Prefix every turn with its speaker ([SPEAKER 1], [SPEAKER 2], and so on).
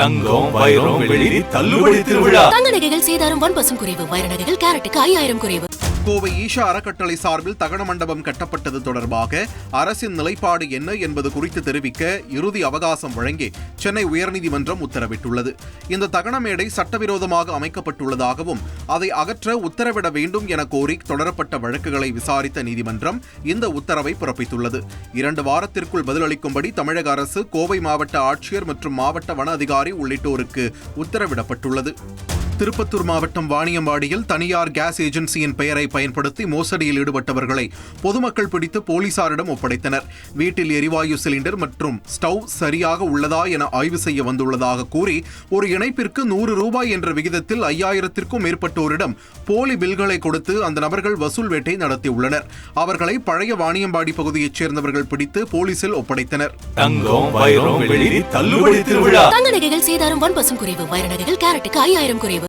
[SPEAKER 1] தங்கம் வைரம் வெள்ளி தள்ளுபடி திருவிழா.
[SPEAKER 2] தங்க நகைகள் சீதாரம் ஒன் பர்சன்ட் குறைவு. வைர நகைகள் கேரட்டுக்கு ஐயாயிரம் குறைவு.
[SPEAKER 3] கோவை ஈஷா அறக்கட்டளை சார்பில் தகன மண்டபம் கட்டப்பட்டது தொடர்பாக அரசின் நிலைப்பாடு என்ன என்பது குறித்து தெரிவிக்க இறுதி அவகாசம் வழங்கி சென்னை உயர்நீதிமன்றம் உத்தரவிட்டுள்ளது. இந்த தகன மேடை சட்டவிரோதமாக அமைக்கப்பட்டுள்ளதாகவும் அதை அகற்ற உத்தரவிட வேண்டும் என கோரி தொடரப்பட்ட வழக்குகளை விசாரித்த நீதிமன்றம் இந்த உத்தரவை பிறப்பித்துள்ளது. இரண்டு வாரத்திற்குள் பதிலளிக்கும்படி தமிழக அரசு கோவை மாவட்ட ஆட்சியர் மற்றும் மாவட்ட வன அதிகாரி உள்ளிட்டோருக்கு உத்தரவிடப்பட்டுள்ளது. திருப்பத்தூர் மாவட்டம் வாணியம்பாடியில் தனியார் கேஸ் ஏஜென்சியின் பெயரை பயன்படுத்தி மோசடியில் ஈடுபட்டவர்களை பொதுமக்கள் பிடித்து போலீசாரிடம் ஒப்படைத்தனர். வீட்டில் எரிவாயு சிலிண்டர் மற்றும் ஸ்டவ் சரியாக உள்ளதா என ஆய்வு செய்ய வந்துள்ளதாக கூறி ஒரு இணைப்பிற்கு நூறு ரூபாய் என்ற விகிதத்தில் ஐயாயிரத்திற்கும் மேற்பட்டோரிடம் போலி பில்களை கொடுத்து அந்த நபர்கள் வசூல் வேட்டை நடத்தியுள்ளனர். அவர்களை பழைய வாணியம்பாடி பகுதியைச் சேர்ந்தவர்கள் பிடித்து போலீசில் ஒப்படைத்தனர்.
[SPEAKER 1] தங்கம் வைரம் வெள்ளி தள்ளுபடி திருவிழா.
[SPEAKER 2] தங்க நகைகள் சேதாரம் ஒன் பர்சன்ட் குறைவு வைர நகைகள் கேரட்டுக்கு ஐயாயிரம் குறைவு.